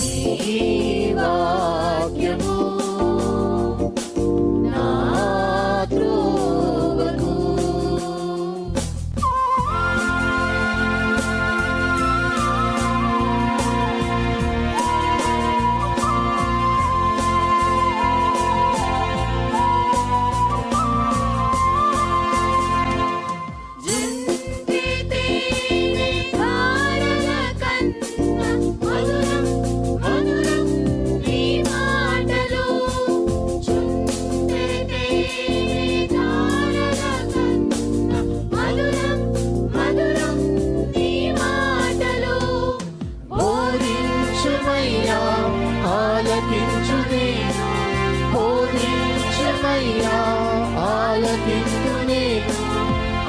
నీ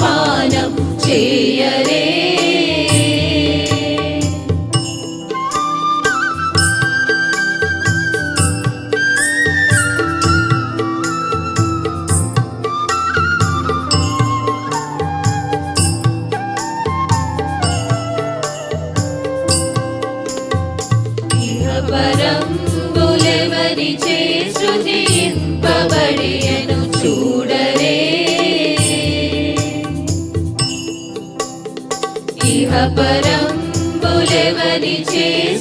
పానం చేయరే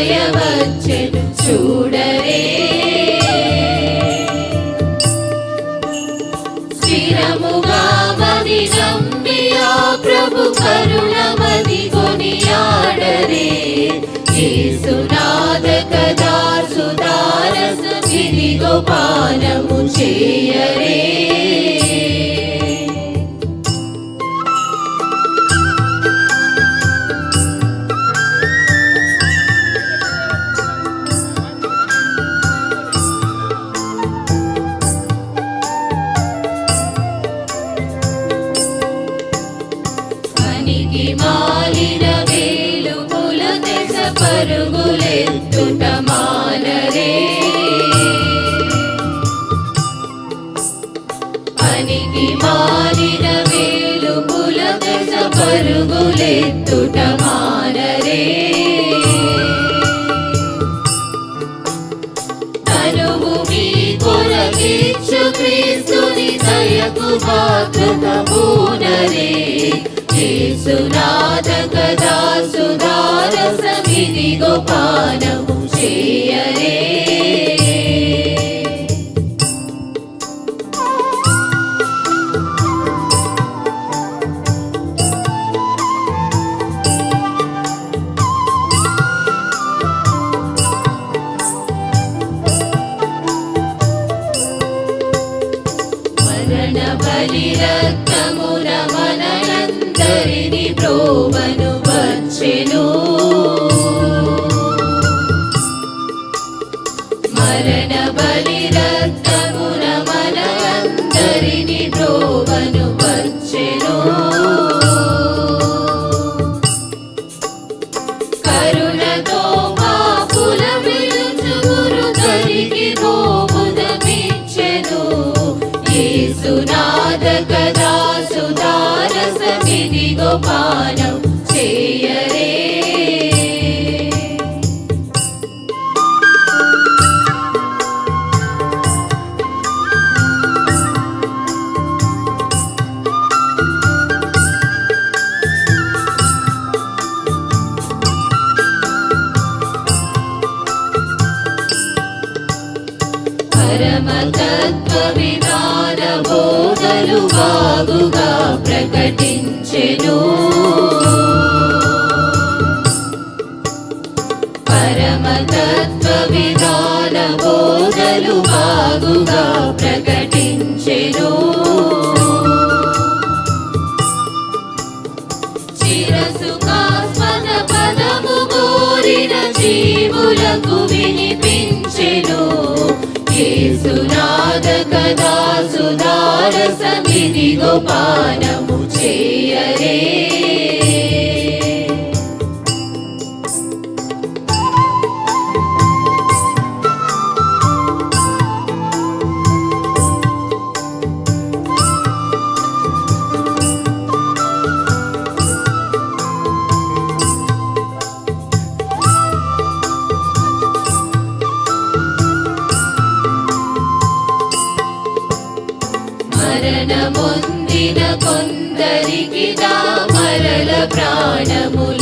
దయవచ్చెను చూడ నరకుమాతునరే సునాథ గదా సుధార సమితి గోపాలము చేయరే నాకు వినిపించెను. కేసునాద కదా సుధారసమిది గోపానము చేయరే. ప్రాణములు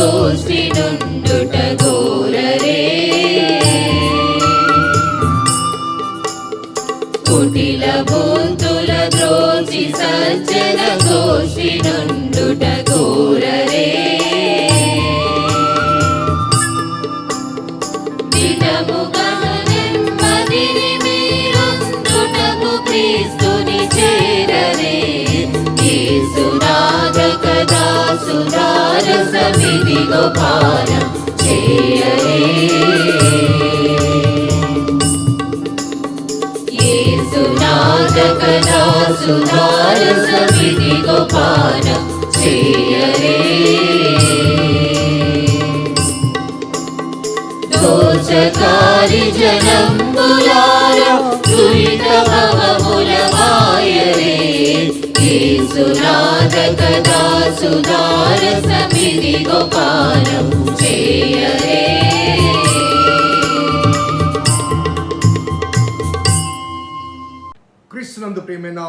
సజ్జన నుండుట గోరరే కుటిల బుద్ధుల ద్రోచి సజ్జన గోష్ఠి నుండి సుధారస విధిగో పానం చేయరే యేసునాథ కదా సుధారస విధిగో చేయరే దోషకారి జనంబులారా దురిత భవముల యేసునాథ కదా సమిది గోపాలం చేయరే క్రీస్తునందు ప్రేమైన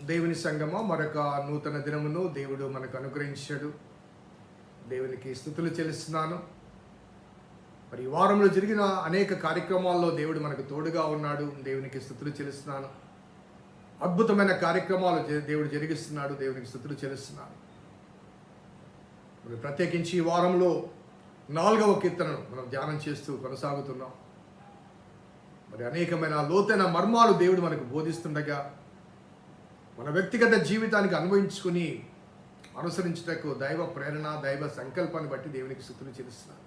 దేవుని సంగమ మరొక నూతన దినమును దేవుడు మనకు అనుగ్రహించాడు. దేవునికి స్థుతులు చెల్లిస్తున్నాను. మరి ఈ వారంలో జరిగిన అనేక కార్యక్రమాల్లో దేవుడు మనకు తోడుగా ఉన్నాడు. దేవునికి స్థుతులు చెల్లిస్తున్నాను. అద్భుతమైన కార్యక్రమాలు దేవుడు జరిగిస్తున్నాడు దేవునికి స్థుతులు చెల్లిస్తున్నాడు. మరి ప్రత్యేకించి ఈ వారంలో నాలుగవ కీర్తనను మనం ధ్యానం చేస్తూ కొనసాగుతున్నాం. మరి అనేకమైన లోతైన మర్మాలు దేవుడు మనకు బోధిస్తుండగా మన వ్యక్తిగత జీవితానికి అనుభవించుకుని అనుసరించుటకు దైవ ప్రేరణ దైవ సంకల్పాన్ని బట్టి దేవునికి స్థుతులు చెల్లిస్తున్నాను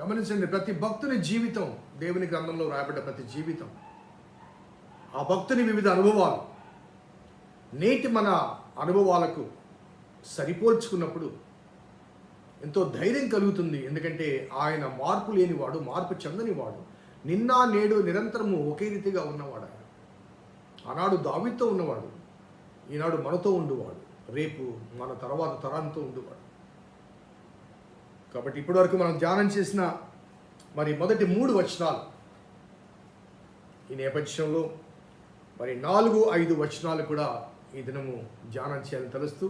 గమనించండి ప్రతి భక్తుని జీవితం దేవుని గ్రంథంలో రాయబడ్డ ప్రతి జీవితం ఆ భక్తుని వివిధ అనుభవాలు. నేటి మన అనుభవాలకు సరిపోల్చుకున్నప్పుడు ఎంతో ధైర్యం కలుగుతుంది. ఎందుకంటే ఆయన మార్పు లేనివాడు మార్పు చెందనివాడు నిన్న నేడు నిరంతరము ఒకే రీతిగా ఉన్నవాడు ఆయన. ఆనాడు దావితో ఉన్నవాడు ఈనాడు మనతో ఉండువాడు రేపు మన తర్వాత తరాంతో ఉండువాడు. కాబట్టి ఇప్పటివరకు మనం ధ్యానం చేసిన మరి మొదటి మూడు వచనాలు ఈ నేపథ్యంలో మరి నాలుగు ఐదు వచనాలు కూడా ఈ దినము ధ్యానం చేయాలని తెలుస్తూ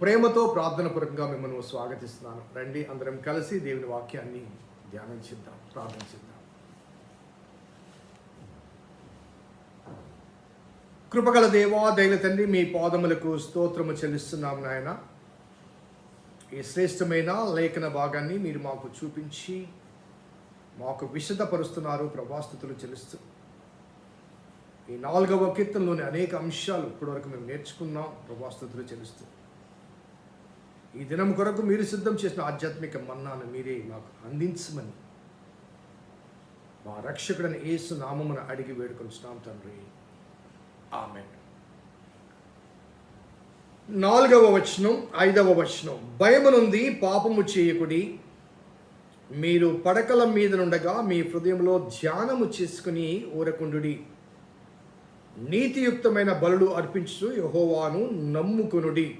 ప్రేమతో ప్రార్థనపూర్వకంగా మిమ్మల్ని స్వాగతిస్తున్నాను. రండి అందరం కలిసి దేవుని వాక్యాన్ని ధ్యానం చేద్దాం ప్రార్థన చేద్దాం. కృపగల దేవా దైవ తండ్రి మీ పాదములకు స్తోత్రము చెల్లిస్తున్నాం నాయన. ఈ శ్రేష్టమైన లేఖన భాగాన్ని మీరు మాకు చూపించి మాకు విశదపరుస్తున్నారు ప్రభాస్తుతులు చెల్లిస్తున్నారు ఈ నాలుగవ కీర్తనలోని అనేక అంశాలు ఇప్పటివరకు మేము నేర్చుకున్నాం. ప్రభాస్తుతులు చెల్లిస్తూ. ఈ దినం కొరకు మీరు సిద్ధం చేసిన ఆధ్యాత్మిక మన్నాను మీరే మాకు అందించమని మా రక్షకుడని ఏసు నామమున అడిగి వేడుకొంచున్నాం తండ్రి. ఆమె నాలుగవ వచనం ఐదవ వచనం. భయమునుంది పాపము చేయకుడి. మీరు పడకల మీద నుండగా మీ హృదయంలో ధ్యానము చేసుకుని ఊరకుండుడి. నీతియుక్తమైన బలులు అర్పించు యహోవాను నమ్ముకునుడి.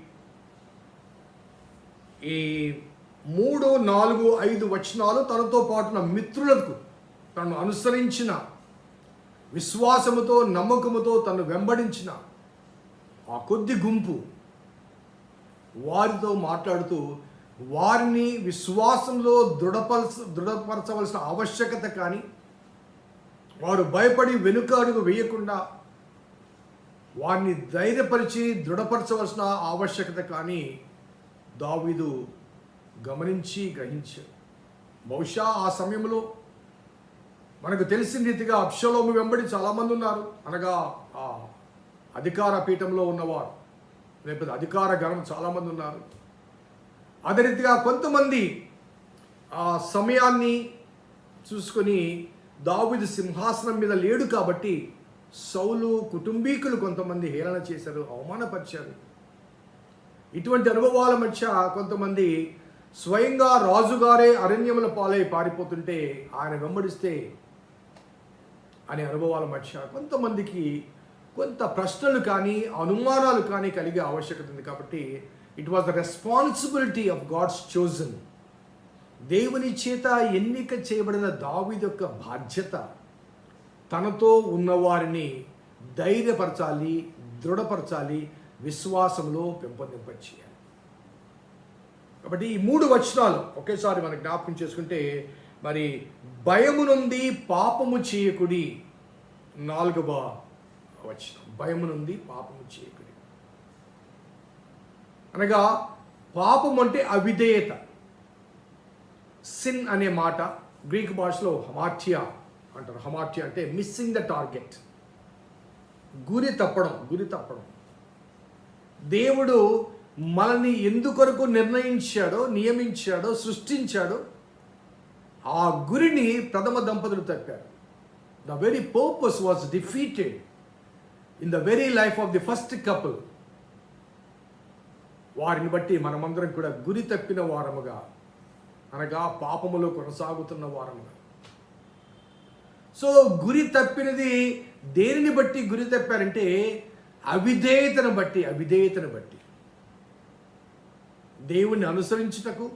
ఈ మూడు నాలుగు ఐదు వచనాలు తనతో పాటున మిత్రులకు తను అనుసరించిన విశ్వాసముతో నమ్మకముతో తను వెంబడించిన ఆ కొద్ది గుంపు వారితో మాట్లాడుతూ వారిని విశ్వాసంలో దృఢపరచ దృఢపరచవలసిన ఆవశ్యకత కానీ వారు భయపడి వెనుక అడుగు వేయకుండా వారిని ధైర్యపరిచి దృఢపరచవలసిన ఆవశ్యకత కానీ దావీదు గమనించి గ్రహించాడు. బహుశా ఆ సమయంలో మనకు తెలిసిన రీతిగా అప్షలోము వెంబడి చాలామంది ఉన్నారు. అనగా ఆ అధికార పీఠంలో ఉన్నవారు. లేకపోతే అధికార గణం చాలామంది ఉన్నారు. అదే రీతిగా కొంతమంది ఆ సమయాన్ని చూసుకొని దావిది సింహాసనం మీద లేడు కాబట్టి సౌలు కుటుంబీకులు కొంతమంది హేళన చేశారు అవమానపరిచారు. ఇటువంటి అనుభవాల మధ్య కొంతమంది స్వయంగా రాజుగారే అరణ్యముల పాలై పారిపోతుంటే ఆయన వెంబడిస్తే అనే అనుభవాల మధ్య కొంతమందికి కొంత ప్రశ్నలు కానీ అనుమానాలు కానీ కలిగే ఆవశ్యకత ఉంది. కాబట్టి it was the responsibility of God's chosen దేవుని చేత ఎన్నిక చేయబడిన దావీదు యొక్క బాధ్యత. తనతో ఉన్నవారిని ధైర్యపరచాలి దృఢపరచాలి విశ్వాసంలో పెంపొందింపచేయాలి. కాబట్టి ఈ మూడు వచనాలు ఒకేసారి మనం జ్ఞాపకం చేసుకుంటే మరి భయము నుండి పాపము చేయకుడి నాలుగవ వచనం. భయము నుండి పాపము చేయకుడి. అనగా పాపం అంటే అవిధేయత. సిన్ అనే మాట గ్రీక్ భాషలో హమాఠ్య అంటారు. హమాఠ్య అంటే మిస్సింగ్ ద టార్గెట్ గురి తప్పడం గురి తప్పడం. దేవుడు మనల్ని ఎందుకొరకు నిర్ణయించాడో నియమించాడో సృష్టించాడో ఆ గురిని ప్రథమ దంపతులు తప్పారు. The very purpose was defeated in the very life of the first couple వారిని బట్టి మనమందరం కూడా గురి తప్పిన వారముగా అనగా పాపములో కొనసాగుతున్న వారముగా. సో గురి తప్పినది దేనిని బట్టి గురి తప్పారంటే అవిధేయతను బట్టి అవిధేయతను బట్టి. దేవుని అనుసరించుటకు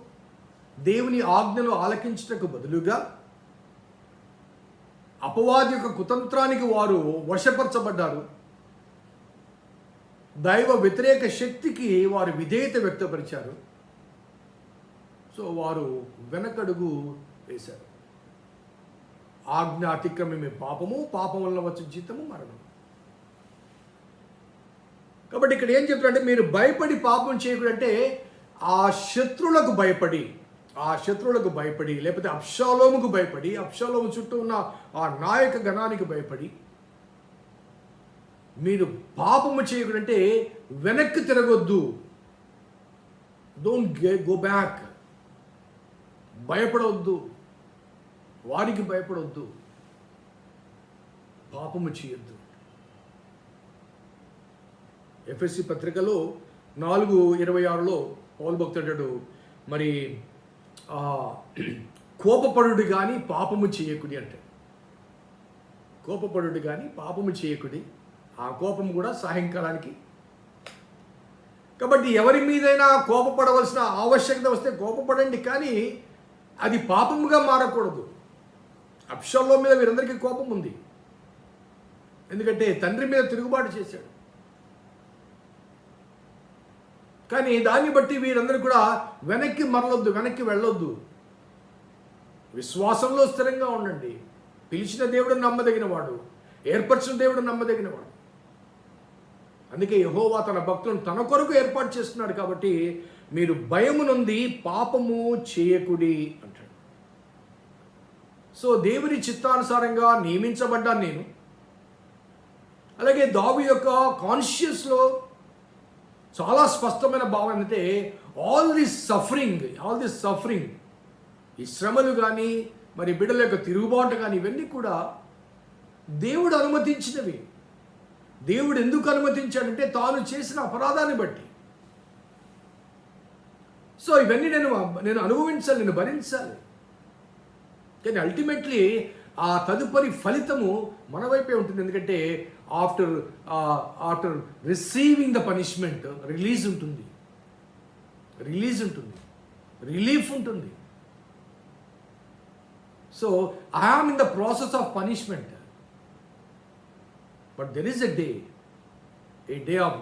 దేవుని ఆజ్ఞలు ఆలకించుటకు బదులుగా అపవాది యొక్క కుతంత్రానికి వారు వశపరచబడ్డారు. దైవ వ్యతిరేక శక్తికి వారు విధేయత వ్యక్తపరిచారు. సో వారు వెనకడుగు వేశారు. ఆజ్ఞ అతిక్రమమే పాపము పాపం వల్ల వచ్చే జీతము మరణం కాబట్టి ఇక్కడ ఏం చెప్తారంటే మీరు భయపడి పాపం చేయకూడంటే ఆ శత్రువులకు భయపడి ఆ శత్రువులకు భయపడి లేకపోతే అప్షాలోముకు భయపడి అప్షాలోము చుట్టూ ఉన్న ఆ నాయక గణానికి భయపడి మీరు పాపము చేయకూడంటే వెనక్కి తిరగొద్దు. డోంట్ గో బ్యాక్ భయపడవద్దు. వాడికి భయపడవద్దు పాపము చేయొద్దు. ఎఫ్ఎస్సి పత్రికలో నాలుగు ఇరవై ఆరులో పౌల్ భక్తుడు మరి కోపపడు కోపపడుడు కానీ పాపము చేయకుడి అంటే. కోపపడు కానీ పాపము చేయకుడి. ఆ కోపం కూడా సాయంకాలానికి. కాబట్టి ఎవరి మీదైనా కోపపడవలసిన ఆవశ్యకత వస్తే కోపపడండి కానీ అది పాపముగా మారకూడదు. అప్షల్లో మీద వీరందరికీ కోపం ఉంది. ఎందుకంటే తండ్రి మీద తిరుగుబాటు చేశాడు. కానీ దాన్ని బట్టి వీరందరూ కూడా వెనక్కి మరలొద్దు వెనక్కి వెళ్ళొద్దు. విశ్వాసంలో స్థిరంగా ఉండండి. పిలిచిన దేవుడు నమ్మదగిన వాడు ఏర్పరిచిన దేవుడు నమ్మదగిన వాడు అందుకే యహోవా తన భక్తులను తన కొరకు ఏర్పాటు చేస్తున్నాడు కాబట్టి మీరు భయము నుండి పాపము చేయకుడి సో దేవుని చిత్తానుసారంగా నియమించబడ్డాను నేను. అలాగే దావి యొక్క కాన్షియస్లో చాలా స్పష్టమైన భావం అంటే all this suffering all this suffering ఈ శ్రమలు కానీ మరి బిడ్డల యొక్క తిరుగుబాటు కానీ ఇవన్నీ కూడా దేవుడు అనుమతించినవి. దేవుడు ఎందుకు అనుమతించాడంటే తాను చేసిన అపరాధాన్ని బట్టి. సో ఇవన్నీ నేను నేను అనుభవించాలి నేను భరించాలి. కానీ అల్టిమేట్లీ ఆ తదుపరి ఫలితము మన వైపే ఉంటుంది. ఎందుకంటే after after receiving the punishment release ఉంటుంది. రిలీజ్ ఉంటుంది. రిలీఫ్ ఉంటుంది. So I am in the process of punishment but there is a day a day of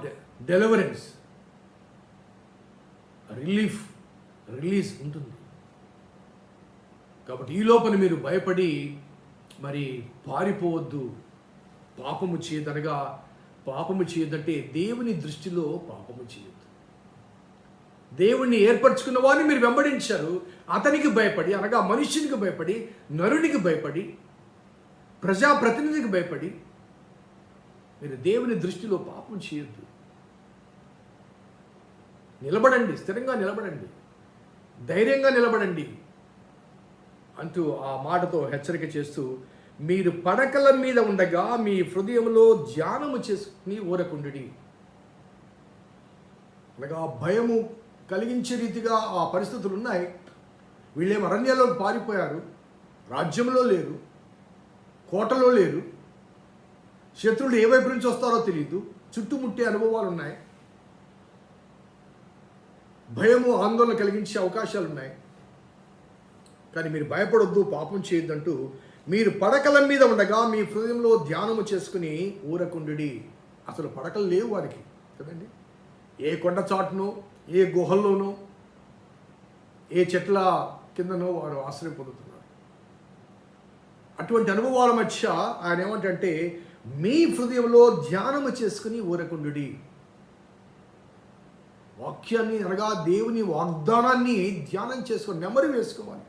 deliverance relief release ఉంటుంది. కాబట్టి ఈ లోపల మీరు భయపడి మరి పారిపోవద్దు. పాపము చేయదనగా పాపము చేయదంటే దేవుని దృష్టిలో పాపము చేయొద్దు. దేవుణ్ణి ఏర్పరచుకున్న వారిని మీరు వెంబడించారు. అతనికి భయపడి అనగా మనుష్యునికి భయపడి నరునికి భయపడి ప్రజాప్రతినిధికి భయపడి మీరు దేవుని దృష్టిలో పాపం చేయొద్దు. నిలబడండి స్థిరంగా నిలబడండి. ధైర్యంగా నిలబడండి. అంటూ ఆ మాటతో హెచ్చరిక చేస్తూ మీరు పడకల మీద ఉండగా మీ హృదయంలో ధ్యానము చేసుకుని ఊరకుండుడి. అనగా భయము కలిగించే రీతిగా ఆ పరిస్థితులు ఉన్నాయి. వీళ్ళేం అరణ్యాల్లోకి పారిపోయారు రాజ్యంలో లేరు కోటలో లేరు. శత్రువులు ఏ వైపు నుంచి వస్తారో తెలియదు చుట్టుముట్టే అనుభవాలు ఉన్నాయి. భయము ఆందోళన కలిగించే అవకాశాలు ఉన్నాయి. కానీ మీరు భయపడొద్దు పాపం చేయొద్దంటూ మీరు పడకల మీద ఉండగా మీ హృదయంలో ధ్యానము చేసుకుని ఊరకుండుడి. అసలు పడకలు లేవు వారికి కదండి? ఏ కొండ చాటును ఏ గుహల్లోనో ఏ చెట్ల కిందనో వారు ఆశ్రయం పొందుతున్నారు. అటువంటి అనుభవాల మధ్య ఆయన ఏమంటే మీ హృదయంలో ధ్యానము చేసుకుని ఊరకుండుడి. వాక్యాన్ని అనగా దేవుని వాగ్దానాన్ని ధ్యానం చేసుకొని నెమరు వేసుకోవాలి.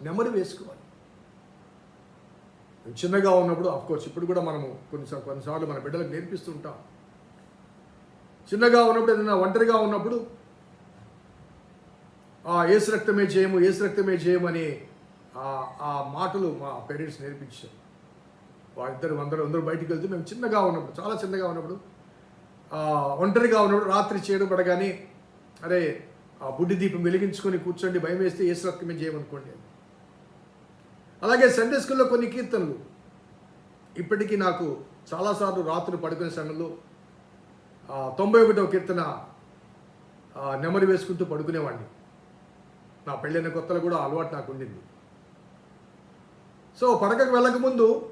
నెమరు వేసుకోవాలి. చిన్నగా ఉన్నప్పుడు కోర్స్ ఇప్పుడు కూడా మనము కొన్నిసార్లు కొన్నిసార్లు మన బిడ్డలకు నేర్పిస్తుంటాం చిన్నగా ఉన్నప్పుడు ఏదైనా ఒంటరిగా ఉన్నప్పుడు ఆ ఏసు రక్తమే చేయము ఏసు రక్తమే చేయము అని ఆ- మాటలు మా పేరెంట్స్ నేర్పించారు. వాళ్ళిద్దరు అందరూ అందరూ బయటికి వెళ్తే మేము చిన్నగా ఉన్నప్పుడు చాలా చిన్నగా ఉన్నప్పుడు ఒంటరిగా ఉన్నప్పుడు రాత్రి చేయడం పడగానే అరే ఆ బుడ్డి దీపం వెలిగించుకొని కూర్చోండి భయం వేస్తే ఏసు రక్తమే చేయమనుకోండి అలాగే సండే స్కూల్లో కొన్ని కీర్తనలు. ఇప్పటికీ నాకు చాలాసార్లు రాత్రులు పడుకునే సమయంలో తొంభై ఒకటవ కీర్తన నెమరు వేసుకుంటూ పడుకునేవాడిని. నా పెళ్ళైన కొత్తలో కూడా అలవాటు నాకు ఉండింది. సో పడకకు వెళ్ళకముందు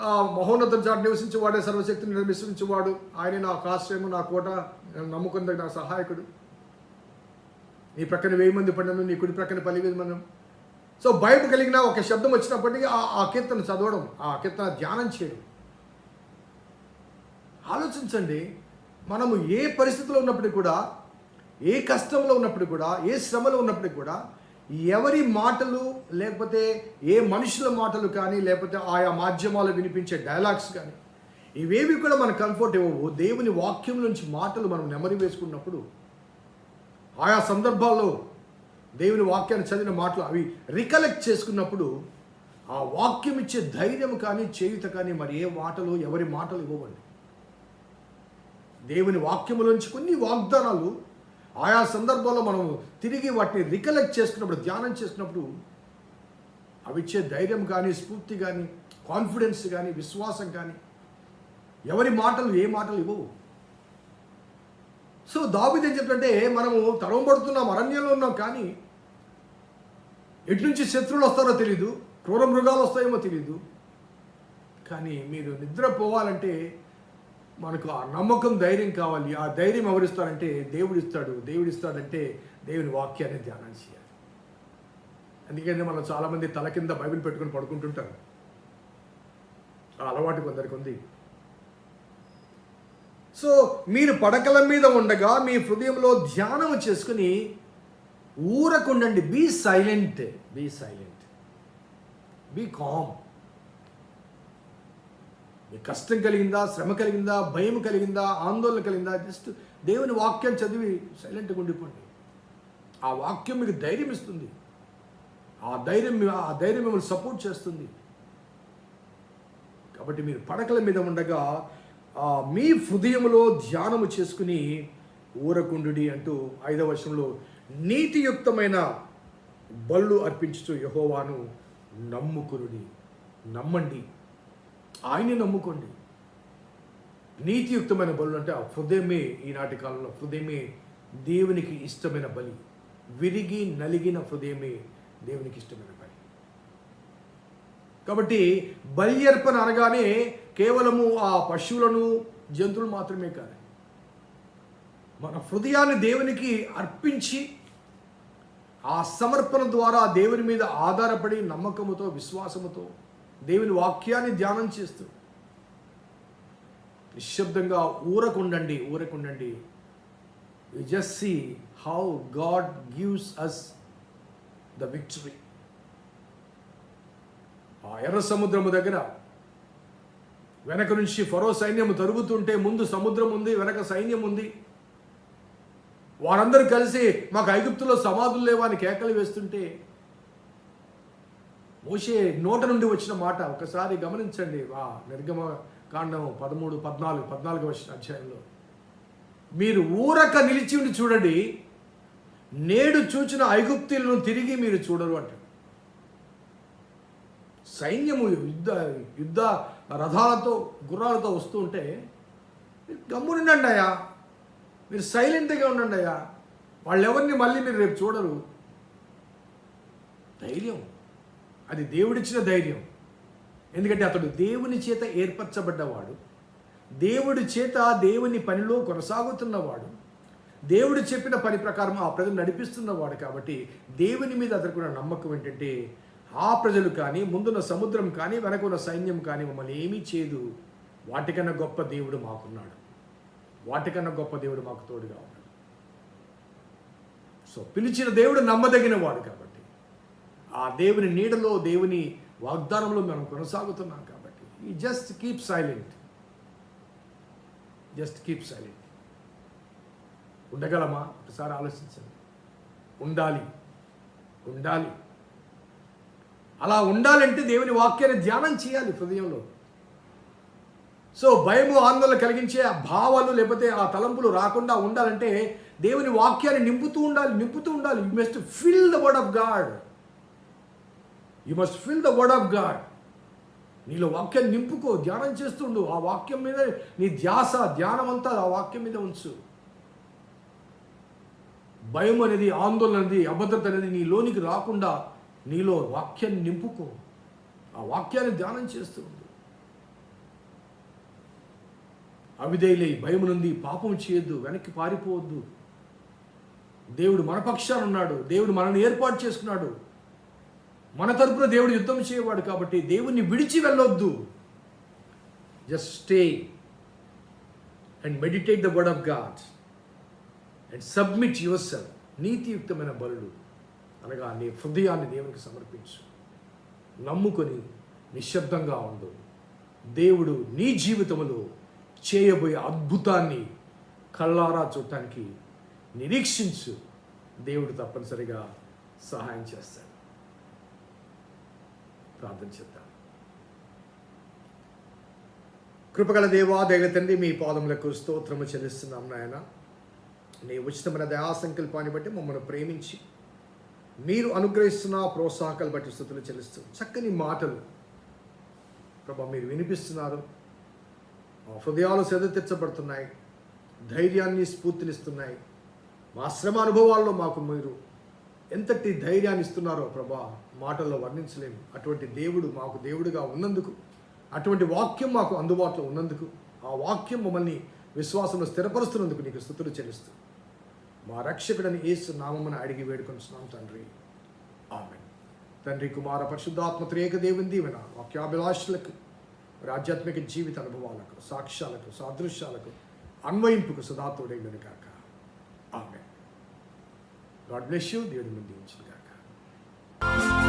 ఆ, మహోన్నతం చాటు నివసించేవాడే సర్వశక్తిని నిర్మించేవాడు ఆయన నా ఆశ్రయము నా కోట నేను నా సహాయకుడు. నీ ప్రక్కన వెయ్యి మంది పడినను నీ కుడి ప్రక్కన పదివేలు మనం సో బయట కలిగిన ఒక శబ్దం వచ్చినప్పటికీ ఆ కీర్తన చదవడం ఆ కీర్తన ధ్యానం చేయడం. ఆలోచించండి మనము ఏ పరిస్థితిలో ఉన్నప్పటికీ కూడా ఏ కష్టంలో ఉన్నప్పుడు కూడా ఏ శ్రమలో ఉన్నప్పటికీ కూడా ఎవరి మాటలు లేకపోతే ఏ మనుషుల మాటలు కానీ లేకపోతే ఆయా మాధ్యమాలు వినిపించే డైలాగ్స్ కానీ ఇవేవి కూడా మనకు కంఫర్ట్ ఇవ్వవు దేవుని వాక్యం నుంచి మాటలు మనం నెమరి వేసుకున్నప్పుడు ఆయా సందర్భాల్లో దేవుని వాక్యాన్ని చదివిన మాటలు అవి రికలెక్ట్ చేసుకున్నప్పుడు ఆ వాక్యం ఇచ్చే ధైర్యం కానీ చేయుత కానీ మరి ఏ మాటలు ఎవరి మాటలు ఇవ్వవండి. దేవుని వాక్యములోంచి కొన్ని వాగ్దానాలు ఆయా సందర్భాల్లో మనం తిరిగి వాటిని రికలెక్ట్ చేసుకున్నప్పుడు ధ్యానం చేసినప్పుడు అవి ఇచ్చే ధైర్యం కానీ స్ఫూర్తి కానీ కాన్ఫిడెన్స్ కానీ విశ్వాసం కానీ ఎవరి మాటలు ఏ మాటలు ఇవ్వవు. సో దావిది ఏం చెప్తుంటే మనము తరంబడుతున్నాం అరణ్యంలో ఉన్నాం కానీ ఎటు నుంచి శత్రువులు వస్తారో తెలీదు క్రూర మృగాలు వస్తాయేమో తెలీదు. కానీ మీరు నిద్రపోవాలంటే మనకు ఆ నమ్మకం ధైర్యం కావాలి. ఆ ధైర్యం ఎవరిస్తారంటే దేవుడు ఇస్తాడు దేవుడు ఇస్తాడంటే దేవుని వాక్యాన్ని ధ్యానం చేయాలి. అందుకని మనం చాలామంది తల కింద బైబిల్ పెట్టుకొని పడుకుంటుంటారు. ఆ అలవాటు కొందరికి ఉంది. సో మీరు పడకల మీద ఉండగా మీ హృదయంలో ధ్యానం చేసుకుని ఊరకుండండి. Be silent be silent be calm మీకు కష్టం కలిగిందా శ్రమ కలిగిందా భయం కలిగిందా ఆందోళన కలిగిందా? జస్ట్ దేవుని వాక్యం చదివి సైలెంట్గా ఉండిపోండి. ఆ వాక్యం మీకు ధైర్యం ఇస్తుంది. ఆ ధైర్యం ఆ ధైర్యం మిమ్మల్ని సపోర్ట్ చేస్తుంది. కాబట్టి మీరు పడకల మీద ఉండగా మీ హృదయములో ధ్యానము చేసుకుని ఊరకుండు అంటూ ఐదవ వర్షంలో నీతియుక్తమైన బళ్ళు అర్పించుతూ యహోవాను నమ్ముకురుడి నమ్మండి. ఆయన్ని నమ్ముకోండి. నీతియుక్తమైన బలు అంటే ఆ హృదయమే ఈనాటి కాలంలో హృదయమే దేవునికి ఇష్టమైన బలి. విరిగి నలిగిన హృదయమే దేవునికి ఇష్టమైన బలి. కాబట్టి బలి అర్పణ అనగానే కేవలము ఆ పశువులను జంతువులు మాత్రమే కాదు. మన హృదయాన్ని దేవునికి అర్పించి ఆ సమర్పణ ద్వారా దేవుని మీద ఆధారపడి నమ్మకముతో విశ్వాసముతో దేవుని వాక్యాన్ని ధ్యానం చేస్తూ నిశ్శబ్దంగా ఊరకుండండి ఊరకుండండి. You just see how God gives us the victory ఆ ఎర్ర సముద్రము దగ్గర వెనక నుంచి ఫరో సైన్యము తరుగుతుంటే ముందు సముద్రం ఉంది వెనక సైన్యం ఉంది. వారందరూ కలిసి మాకు ఐగుప్తులో సమాధులు లేవా అని కేకలు వేస్తుంటే మోషే నోట నుండి వచ్చిన మాట ఒకసారి గమనించండి. వా నిర్గమ కాండం పదమూడు పద్నాలుగు పద్నాలుగు వచ్చిన అధ్యాయంలో. మీరు ఊరక నిలిచి ఉండి చూడండి. నేడు చూచిన ఐగుప్తులను తిరిగి మీరు చూడరు అంటాడు. సైన్యము యుద్ధ యుద్ధ రథాలతో గుర్రాలతో వస్తూ ఉంటే గమ్మునుండండి అయ్యా. మీరు సైలెంట్గా ఉండండి అయ్యా. వాళ్ళెవరిని మళ్ళీ మీరు రేపు చూడరు. ధైర్యం. అది దేవుడిచ్చిన ధైర్యం. ఎందుకంటే అతడు దేవుని చేత ఏర్పరచబడ్డవాడు. దేవుడి చేత దేవుని పనిలో కొనసాగుతున్నవాడు. దేవుడు చెప్పిన పని ప్రకారం ఆ ప్రజలు నడిపిస్తున్నవాడు కాబట్టి దేవుని మీద అతనికి నమ్మకం ఏంటంటే ఆ ప్రజలు కానీ ముందున్న సముద్రం కానీ వెనకున్న సైన్యం కానీ మమ్మల్ని ఏమీ చేయదు. వాటికన్నా గొప్ప దేవుడు మాకున్నాడు. వాటికన్నా గొప్ప దేవుడు మాకు తోడుగా ఉన్నాడు. సో పిలిచిన దేవుడు నమ్మదగిన వాడు కాబట్టి ఆ దేవుని నీడలో దేవుని వాగ్దానంలో మనం కొనసాగుతున్నాం కాబట్టి ఈ just keep silent just keep silent ఉండగలమా? ఒకసారి ఆలోచించండి. ఉండాలి. ఉండాలి. అలా ఉండాలంటే దేవుని వాక్యాన్ని ధ్యానం చేయాలి హృదయంలో. సో భయము ఆందోళన కలిగించే ఆ భావాలు లేకపోతే ఆ తలంపులు రాకుండా ఉండాలంటే దేవుని వాక్యాన్ని నింపుతూ ఉండాలి నింపుతూ ఉండాలి. You must fill the word of God you must fill the word of God నీలో వాక్యాన్ని నింపుకో ధ్యానం చేస్తుండు ఆ వాక్యం మీద నీ ధ్యాస ధ్యానం అంతా ఆ వాక్యం మీద ఉంచు. భయం అనేది ఆందోళన అనేది అభద్రత అనేది నీ లోనికి రాకుండా నీలో వాక్యాన్ని నింపుకో. ఆ వాక్యాన్ని ధ్యానం చేస్తూ ఉండు అవిధేయులై భయం నుండి పాపం చేయొద్దు వెనక్కి పారిపోవద్దు. దేవుడు మన పక్షాన ఉన్నాడు దేవుడు మనల్ని ఏర్పాటు చేసుకున్నాడు. మన తరపున దేవుడు యుద్ధం చేయవాడు కాబట్టి దేవుణ్ణి విడిచి వెళ్ళొద్దు. Just stay and meditate the word of God and submit yourself నీతియుక్తమైన బలుడు అనగా నీ హృదయాన్ని దేవునికి సమర్పించు. నమ్ముకొని నిశ్శబ్దంగా ఉండు. దేవుడు నీ జీవితంలో చేయబోయే అద్భుతాన్ని కళ్ళారా చూడటానికి నిరీక్షించు. దేవుడు తప్పనిసరిగా సహాయం చేస్తాడు. ప్రార్థన చేద్దాం. కృపగల దేవా దైవ తండ్రి మీ పాదములకు స్తోత్రము చెల్లిస్తున్నాం నాయన. నీ ఉచితమైన దయా సంకల్పాన్ని బట్టి మమ్మల్ని ప్రేమించి మీరు అనుగ్రహిస్తున్న ప్రోత్సాహకాలు బట్టి స్థుతులు చెల్లిస్తూ చక్కని మాటలు ప్రభా మీరు వినిపిస్తున్నారు. హృదయాలు సెద తెచ్చబడుతున్నాయి ధైర్యాన్ని స్ఫూర్తినిస్తున్నాయి. మా శ్రమ అనుభవాల్లో మాకు మీరు ఎంతటి ధైర్యాన్ని ఇస్తున్నారో ప్రభా మాటల్లో వర్ణించలేము. అటువంటి దేవుడు మాకు దేవుడుగా ఉన్నందుకు అటువంటి వాక్యం మాకు అందుబాటులో ఉన్నందుకు ఆ వాక్యం మమ్మల్ని విశ్వాసంలో స్థిరపరుస్తున్నందుకు నీకు స్థుతులు చెల్లిస్తూ మా రక్షకుడని ఏసు నామమున అడిగి వేడుకొనిస్తున్నాం తండ్రి. ఆమె తండ్రి కుమార పరిశుద్ధాత్మ త్రేక దేవుని దీవెన వాక్యాభిలాషులకు ఆధ్యాత్మిక జీవిత అనుభవాలకు సాక్ష్యాలకు సాదృశ్యాలకు అన్వయింపుకు సదా తోడైందని కాక ఆమె గాడ్ బ్లెస్ యూ. దేవుడు ముందు కాక